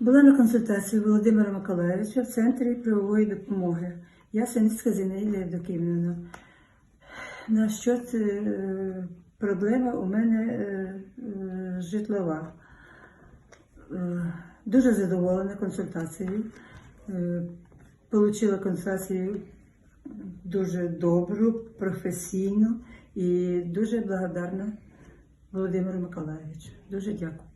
Була на консультації Володимира Миколаївича в центрі правової допомоги. Я Синицька Зінаїда Євдокимівна. На що це е, проблема у мене е, е, житлова. Дуже задоволена консультацією. Получила консультацію дуже добру, професійну і дуже благодарна Володимиру Миколаївичу. Дуже дякую.